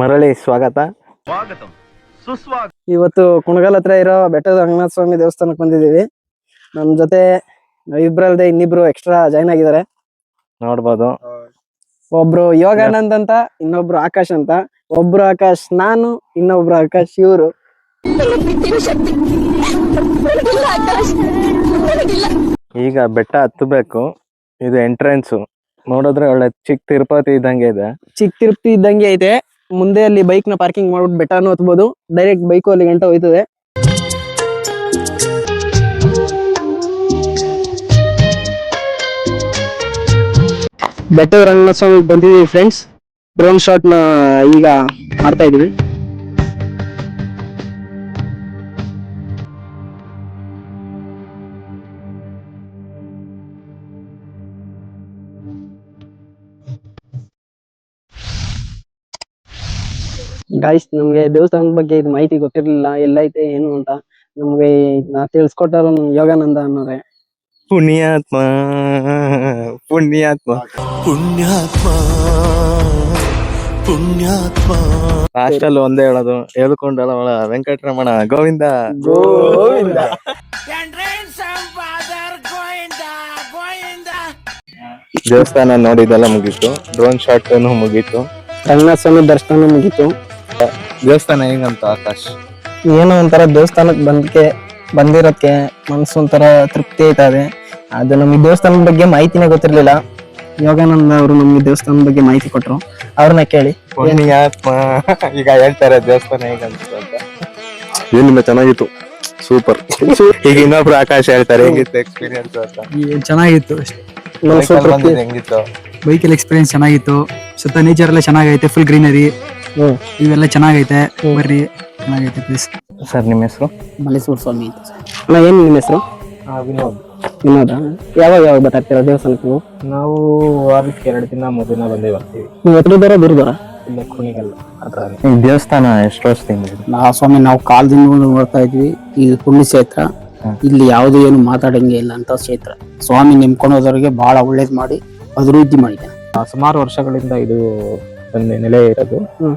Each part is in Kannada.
ಮರಳಿ ಸ್ವಾಗತ. ಇವತ್ತು ಕುಣಗಲ್ ಹತ್ರ ಇರೋ ಬೆಟ್ಟದ ರಂಗನಾಥ ಸ್ವಾಮಿ ದೇವಸ್ಥಾನಕ್ಕೆ ಬಂದಿದ್ದೀವಿ. ನಮ್ ಜೊತೆ ಇಬ್ರಲ್ದೆ ಇನ್ನಿಬ್ರು ಎಕ್ಸ್ಟ್ರಾ ಜಾಯ್ನ್ ಆಗಿದ್ದಾರೆ. ನೋಡ್ಬೋದು. ಒಬ್ರು ಯೋಗಾನಂದ್ ಅಂತ ಇನ್ನೊಬ್ರು ಆಕಾಶ್ ಅಂತ. ಒಬ್ರು ಆಕಾಶ್ ನಾನು ಇನ್ನೊಬ್ರು ಆಕಾಶ್ ಇವರು. ಈಗ ಬೆಟ್ಟ ಹತ್ತಬೇಕು. ಇದು ಎಂಟ್ರೆನ್ಸ್ ನೋಡಿದ್ರೆ ಒಳ್ಳೆ ಚಿಕ್ಕ ತಿರುಪತಿ ಇದ್ದಂಗೆ ಇದೆ. ಚಿಕ್ಕ ತಿರುಪತಿ ಇದ್ದಂಗೆ ಐತೆ. ಮುಂದೆ ಅಲ್ಲಿ ಬೈಕ್ನ ಪಾರ್ಕಿಂಗ್ ಮಾಡ್ಬಿಟ್ಟು ಬೆಟ್ಟನು ಹತ್ಬೋದು. ಡೈರೆಕ್ಟ್ ಬೈಕ್ ಅಲ್ಲಿ ಗಂಟ ಹೋಯ್ತದೆ. ಬೆಟ್ಟದ ರಂಗನಾಥ ಸ್ವಾಮಿ ಬಂದಿದ್ದೀವಿ ಫ್ರೆಂಡ್ಸ್ ಡ್ರೋನ್ ಶಾಟ್ನ ಈಗ ಮಾಡ್ತಾ ಇದೀವಿ ಗಾಯ್ಸ್ ನಮ್ಗೆ ದೇವಸ್ಥಾನದ ಬಗ್ಗೆ ಇದು ಮಾಹಿತಿ ಗೊತ್ತಿರ್ಲಿಲ್ಲ ಎಲ್ಲೈತೆ ಏನು ಅಂತ ನಮ್ಗೆ ನಾ ತಿಳಿಸ್ಕೊಟ್ಟರು ಯೋಗಾನಂದ ಅನ್ನೋರೆ. ಪುಣ್ಯಾತ್ಮ ಪುಣ್ಯಾತ್ಮ. ಪುಣ್ಯಾತ್ಮ ಪುಣ್ಯಾತ್ಮ. ಲಾಸ್ಟ್ ಅಲ್ಲಿ ಒಂದೇ ಹೇಳೋದು ಹೇಳ್ಕೊಂಡಲ್ಲ ವೆಂಕಟರಮಣ ಗೋವಿಂದ. ಗೋವಿಂದ. ದೇವಸ್ಥಾನ ನೋಡಿದೆಲ್ಲ ಮುಗೀತು ಡ್ರೋನ್ ಶಾಟ್ ಮುಗೀತು. ರಂಗನಾಥ ಸ್ವಾಮಿ ದರ್ಶನ ಮುಗೀತು. ದೇವಸ್ಥಾನ ಹೆಂಗಂತ ಆಕಾಶ್? ಏನೋ ಒಂಥರ ದೇವಸ್ಥಾನಕ್ಕೆ ಬಂದಕ್ಕೆ ಬಂದಿರೋದಕ್ಕೆ ಮನಸ್ಸು ಒಂಥರ ತೃಪ್ತಿ ಆಯ್ತಾವೆ ಅದು ನಮಗೆ ದೇವಸ್ಥಾನದ ಬಗ್ಗೆ ಮಾಹಿತಿನೇ ಗೊತ್ತಿರಲಿಲ್ಲ. ಯೋಗಾನಂದ ಅವರು ನಮಗೆ ದೇವಸ್ಥಾನದ ಬಗ್ಗೆ ಮಾಹಿತಿ ಕೊಟ್ಟರು ಅವ್ರನ್ನ ಕೇಳಿ. ಪುಣ್ಯಾತ್ಮ ಈಗ ಹೇಳ್ತಾರೆ ದೇವಸ್ಥಾನ ಹೇಗಂತ ಅಂತ. ಏನಿಲ್ಲ ಚೆನ್ನಾಗಿತ್ತು. ಸೂಪರ್. ಈಗ ಇನ್ನೊಬ್ರು ಆಕಾಶ ಹೇಳ್ತಾರೆ ಹೇಗಿತ್ತು ಎಕ್ಸ್ಪೀರಿಯನ್ಸ್ ಅಂತ? ಚೆನ್ನಾಗಿತ್ತು. ಅಷ್ಟೇ ಬಂದಿದ್ದು ಹೆಂಗಿತ್ತು? ಬೈಕಲ್ಲಿ ಎಕ್ಸ್ಪೀರಿಯನ್ಸ್ ಚೆನ್ನಾಗಿತ್ತು. ಸುತ್ತ ನೇಚರ್ ಎಲ್ಲ ಚೆನ್ನಾಗೈತೆ ಫುಲ್ ಗ್ರೀನರಿ. ಇವೆಲ್ಲ ಚೆನ್ನಾಗೈತೆ. ಬರ್ರಿ. ಚೆನ್ನಾಗೈತೆ ಪ್ಲೀಸ್ ಸರ್ ನಿಮ್ಮ ಹೆಸರು? ಮಲ್ಲೇಶ್ವರ ಸ್ವಾಮಿ ಅಂತ. ಅಣ್ಣ ಏನು ನಿಮ್ಮ ಹೆಸರು? ವಿನೋದ್. ವಿನೋದ. ಯಾವಾಗ ಯಾವಾಗ ಬರ್ತಾಗ್ತೀರಾ ದೇವಸ್ಥಾನಕ್ಕೆ ನೀವು? ನಾವು ವಾರಕ್ಕೆ ಎರಡು ದಿನ ಮೂರು ದಿನ ಬಂದೇ ಬರ್ತೀವಿ. ನೀವು ಎತ್ತರ ದೂರ ದೂರ ದೂರ? ಇಲ್ಲೇ ಕುಣಿಗಲ್ಲ ಈ ದೇವಸ್ಥಾನ ಎಷ್ಟು ವರ್ಷದಿಂದ ಇದೆ? ನಾ ಸ್ವಾಮಿ ನಾವು ಕಾಲದಿಂದ ನೋಡ್ತಾ ಇದ್ವಿ. ಈ ಪುಣ್ಯ ಕ್ಷೇತ್ರ ಇಲ್ಲಿ ಯಾವುದೇ ಏನು ಮಾತಾಡಂಗೆ ಇಲ್ಲ ಅಂತ ಕ್ಷೇತ್ರ. ಸ್ವಾಮಿ ನೆಮ್ಕೊಂಡೋದವರಿಗೆ ಬಹಳ ಒಳ್ಳೇದು ಮಾಡಿ ಅಭಿವೃದ್ಧಿ ಮಾಡಿದ್ದಾನೆ ಸುಮಾರು ವರ್ಷಗಳಿಂದ ಇದು ಒಂದು ನೆಲೆ ಇರೋದು ಹ್ಮ್.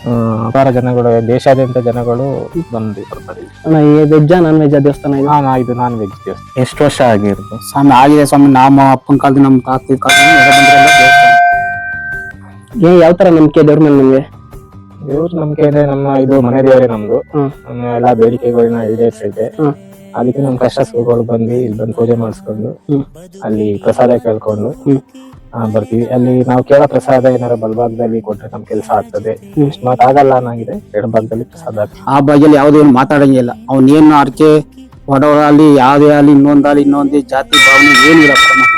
ಆ, ಅಪಾರ ಜನಗಳು ದೇಶಾದ್ಯಂತ ಜನಗಳು ಬಂದು ಬರ್ತಾರೆ ಇಲ್ಲಿ. ಅಣ್ಣ ಈ ವೆಜ್ಜಾ ನಾನ್ ವೆಜ್ಜಾ ದೇವಸ್ಥಾನ ಇದು ನಾನು ನಾ ಇದು ನಾನ್ ವೆಜ್ ದೇವಸ್ಥಾನ ಎಷ್ಟು ವರ್ಷ ಆಗಿರೋದು ಸ್ವಾಮಿ ಆಗಿದೆ ಸ್ವಾಮಿ ನಮ್ಮ ಅಪ್ಪನ ಕಾಲದ ನಮ್ಮ ತಾತ ಕಾಲದಿಂದ ಎಲ್ಲ ಬಂದಿರೋಲ್ಲ ದೇವಸ್ಥಾನ ಏನ್ ಯಾವ ತರ ನಂಬಿಕೆ ದೇವ್ರ ಮೇಲೆ ನಿಮ್ಗೆ ದೇವ್ರ ನಂಬಿಕೆ ಅಂದ್ರೆ ನಮ್ಮ ಇದು ಮನೆ ದೇವರೇ ನಮ್ದು ಹ್ಮ್. ನಮ್ಮ ಎಲ್ಲಾ ಬೇಡಿಕೆಗಳನ್ನ ಈಡೇರಿಸಿದೆ ಹ್ಮ್. ಅದಕ್ಕೆ ನಮ್ ಕಷ್ಟ ಸುಖಗಳು ಬಂದು ಇಲ್ಲಿ ಬಂದು ಪೂಜೆ ಮಾಡಿಸ್ಕೊಂಡು ಅಲ್ಲಿ ಪ್ರಸಾದ ಕೇಳ್ಕೊಂಡು. ಆ, ಬರ್ತೀವಿ. ಅಲ್ಲಿ ನಾವು ಕೇಳೋ ಪ್ರಸಾದ ಏನಾರ ಬಲಭಾಗದಲ್ಲಿ ಕೊಟ್ರೆ ನಮ್ ಕೆಲಸ ಆಗ್ತದೆ. ಮಾತಾಗಲ್ಲ ಆಗಲ್ಲ ಅನ್ನಾಗಿದೆ. ಎಡಭಾಗದಲ್ಲಿ ಪ್ರಸಾದ. ಆ ಬಗ್ಗೆ ಯಾವುದೇನು ಮಾತಾಡಂಗಿಲ್ಲ ಅವನೇನು ಇಲ್ಲ. ಅವ್ನ ಏನು ಅರ್ಕೆ ಒಡವಲ್ಲಿ ಯಾವುದೇ ಆಗಲಿ ಇನ್ನೊಂದಲ್ಲಿ ಇನ್ನೊಂದೇ ಜಾತಿ ಭಾವನೆ ಏನಿಲ್ಲ ಪರಮಾತ್ಮ.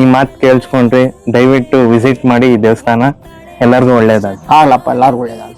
ಈ ಮಾತು ಕೇಳಿಸ್ಕೊಂಡ್ರಿ ದಯವಿಟ್ಟು ವಿಸಿಟ್ ಮಾಡಿ ಈ ದೇವಸ್ಥಾನ. ಎಲ್ಲರಿಗೂ ಒಳ್ಳೇದಾಗ ಆಗ್ಲಪ್ಪ ಎಲ್ಲರಿಗೂ ಒಳ್ಳೇದಾಗ